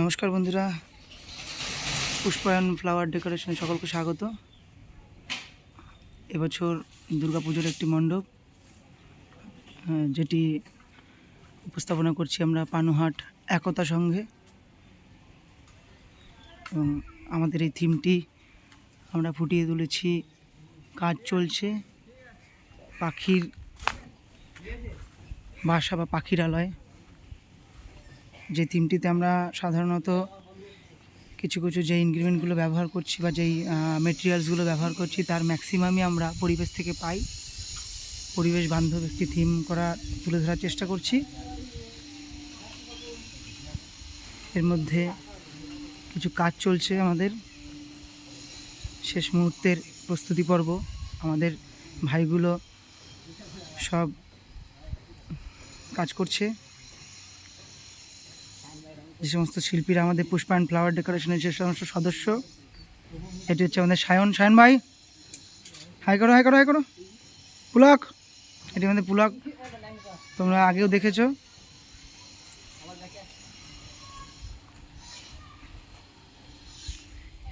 নমস্কার বন্ধুরা। পুষ্পায়ন ফ্লাওয়ার ডেকোরেশনে সকলকে স্বাগত। এবছর দুর্গাপুজোর একটি মণ্ডপ যেটি উপস্থাপনা করছি আমরা পানুহাট একতা সঙ্গে এবং আমাদের এই থিমটি আমরা ফুটিয়ে তুলেছি, কাজ চলছে, পাখির বাসা বা পাখিরালয় যে থিমটিতে আমরা সাধারণত কিছু কিছু যে ইনগ্রিডিয়েন্টগুলো ব্যবহার করছি বা যেই মেটেরিয়ালসগুলো ব্যবহার করছি, তার ম্যাক্সিমামই আমরা পরিবেশ থেকে পাই। পরিবেশ বান্ধব একটি থিম করা, তুলে ধরার চেষ্টা করছি। এর মধ্যে কিছু কাজ চলছে আমাদের। শেষ মুহূর্তের প্রস্তুতি পর্ব। আমাদের ভাইগুলো সব কাজ করছে। যে সমস্ত শিল্পীরা আমাদের পুষ্পায়ন ফ্লাওয়ার ডেকোরেশনের যে সমস্ত সদস্য, এটি হচ্ছে আমাদের সায়ন। সায়ন ভাই হাই করো হাই করো হাই করো। পুলক, এটি আমাদের পুলক, তোমরা আগেও দেখেছ।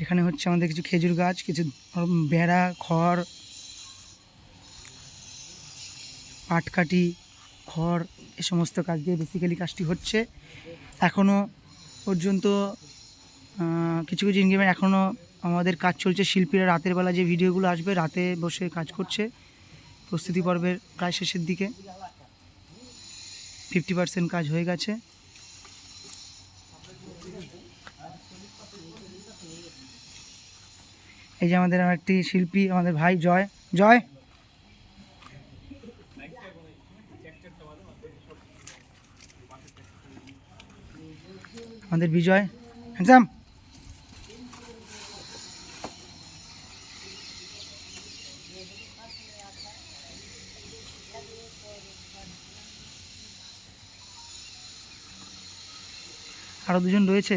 এখানে হচ্ছে আমাদের কিছু খেজুর গাছ, কিছু বেড়া, খড়, পাটকাঠি, খড়, এ সমস্ত কাজ দিয়ে বেসিক্যালি কাজটি হচ্ছে। এখনও পর্যন্ত কিছু কিছু ইনগ্রিডিয়েন্ট এখনও আমাদের কাজ চলছে। শিল্পীরা রাতের বেলা যে ভিডিওগুলো আসবে, রাতে বসে কাজ করছে। প্রস্তুতি পর্বের প্রায় শেষের দিকে। ফিফটি পার্সেন্ট কাজ হয়ে গেছে। এই যে আমাদের একটি শিল্পী, আমাদের ভাই জয়। জয়! আমাদের বিজয় হ্যান্ডসাম আরও দুজন রয়েছে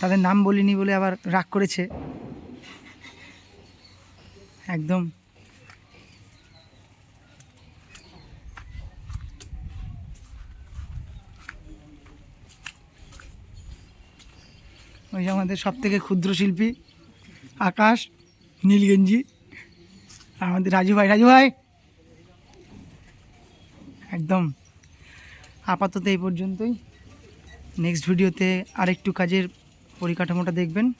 তাদের নাম বলিনি বলে আবার রাগ করেছে। একদম। ওই যে আমাদের সব থেকে ক্ষুদ্র শিল্পী আকাশ নীলগেঞ্জি আমাদের রাজু ভাই। রাজু ভাই! একদম। আপাতত এই পর্যন্তই। নেক্সট ভিডিওতে আরেকটু কাজের পরিকাঠামোটা দেখবেন।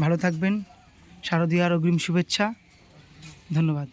ভালো থাকবেন। শারদীয় আর অগ্রিম শুভেচ্ছা। ধন্যবাদ।